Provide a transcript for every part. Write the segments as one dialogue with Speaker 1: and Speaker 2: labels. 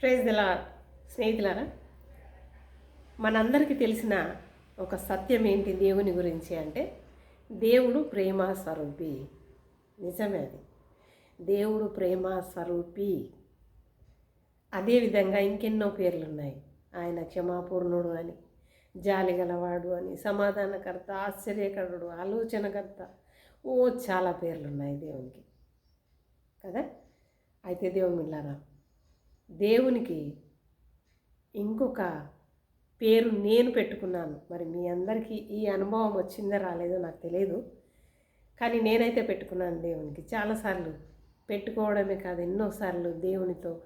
Speaker 1: Praise దిలా స్నేహితులారా మనందరికీ తెలిసిన ఒక సత్యం ఏంటి దేవుని గురించి అంటే దేవుడు ప్రేమ స్వరూపి. నిజమే అది. దేవుడు ప్రేమ స్వరూపి. అదేవిధంగా ఇంకెన్నో పేర్లు ఉన్నాయి ఆయన క్షమాపూర్ణుడు అని జాలి గలవాడు అని సమాధానకర్త ఆశ్చర్యకరుడు ఆలోచనకర్త. ఓ చాలా పేర్లు ఉన్నాయి దేవునికి. కదా? అయితే దేవుని మిళ్ళారా దేవునికి ఇంకొక పేరు నేను పెట్టుకున్నాను. మరి మీ అందరికీ ఈ అనుభవం వచ్చిందో రాలేదో నాకు తెలియదు. కానీ నేనైతే పెట్టుకున్నాను దేవునికి. చాలాసార్లు పెట్టుకోవడమే కాదు ఎన్నోసార్లు దేవునితో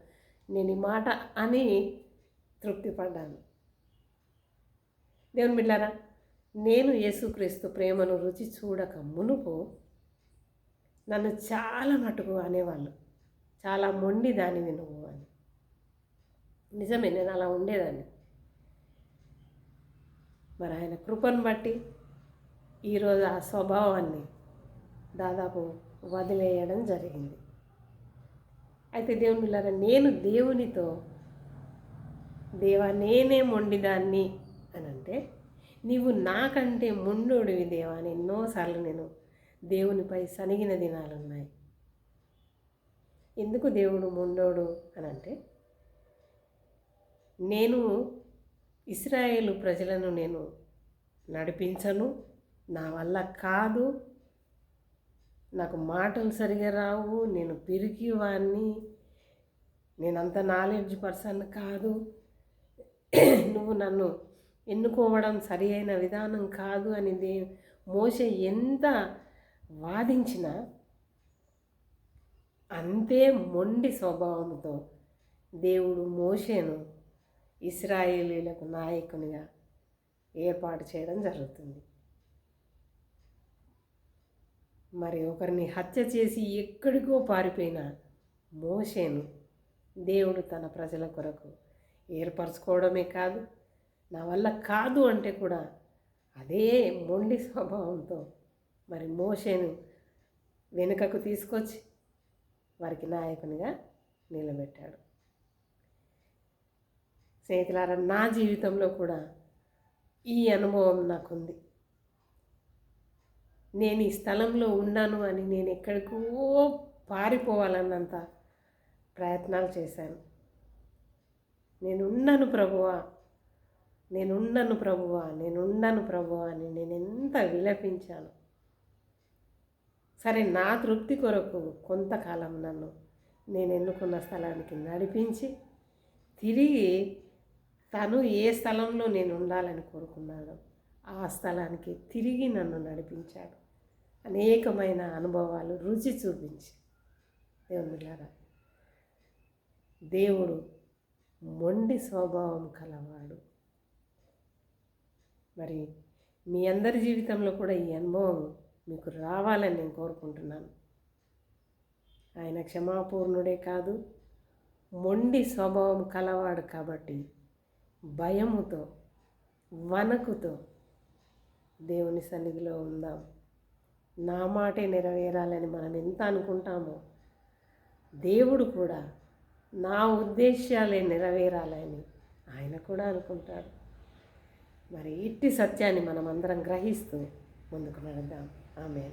Speaker 1: నేను ఈ మాట అని తృప్తి పడ్డాను దేవుని బిడ్డారా నేను యేసుక్రీస్తు ప్రేమను రుచి చూడక మునుపు నన్ను చాలా మటుకు అనేవాళ్ళు. చాలా మొండి దానివి నువ్వు. నిజమే నేను అలా ఉండేదాన్ని. మరి ఆయన కృపను బట్టి ఈరోజు ఆ స్వభావాన్ని దాదాపు వదిలేయడం జరిగింది. అయితే దేవుని నేను దేవునితో దేవా నేనే మొండిదాన్ని అని అంటే నీవు నాకంటే మొండోడివి దేవా అని ఎన్నోసార్లు నేను దేవునిపై సనిగిన దినాలు ఉన్నాయి ఎందుకు దేవుడు మొండోడు అని అంటే నేను ఇస్రాయేలు ప్రజలను నేను నడిపించను. నా వల్ల కాదు. నాకు మాటలు సరిగా రావు. నేను పిరికి వాణ్ణి నేనంత నాలెడ్జ్ పర్సన్ కాదు. నువ్వు నన్ను ఎన్నుకోవడం సరి అయిన విధానం కాదు అని దే మోస ఎంత వాదించినా అంతే మొండి స్వభావంతో దేవుడు మోషేను ఇస్రాయేలీలకు నాయకునిగా ఏర్పాటు చేయడం జరుగుతుంది. మరి ఒకరిని హత్య చేసి ఎక్కడికో పారిపోయిన మోషేను దేవుడు తన ప్రజల కొరకు ఏర్పరచుకోవడమే కాదు నా వల్ల కాదు అంటే కూడా అదే మొండి స్వభావంతో మరి మోషేను వెనుకకు తీసుకొచ్చి వారికి నాయకునిగా నిలబెట్టాడు. స్నేహితులారా నా జీవితంలో కూడా ఈ అనుభవం నాకుంది. నేను ఈ స్థలంలో ఉన్నాను అని నేను ఎక్కడికో పారిపోవాలన్నంత ప్రయత్నాలు చేశాను. నేనున్నాను ప్రభువా నేనున్నాను ప్రభువా నేనున్నాను ప్రభువా అని నేను ఎంత విలపించాను. సరే నా తృప్తి కొరకు కొంతకాలం నన్ను నేను ఎన్నుకున్న స్థలానికి నడిపించి తిరిగి తను ఏ స్థలంలో నేను ఉండాలని కోరుకున్నాడో ఆ స్థలానికి తిరిగి నన్ను నడిపించాడు. అనేకమైన అనుభవాలు రుచి చూపించి. దేవునిలారా దేవుడు మొండి స్వభావం కలవాడు. మరి మీ అందరి జీవితంలో కూడా ఈ అనుభవం మీకు రావాలని నేను కోరుకుంటున్నాను. ఆయన క్షమాపూర్ణుడే కాదు మొండి స్వభావం కలవాడు కాబట్టి భయముతో వనకుతో దేవుని సన్నిధిలో ఉందాం. నా మాటే నెరవేరాలని మనం ఎంత అనుకుంటామో దేవుడు కూడా నా ఉద్దేశాలే నెరవేరాలని ఆయన కూడా అనుకుంటాడు. మరి ఇట్టి సత్యాన్ని మనం అందరం గ్రహిస్తూ ముందుకు నడుద్దాం. ఆమె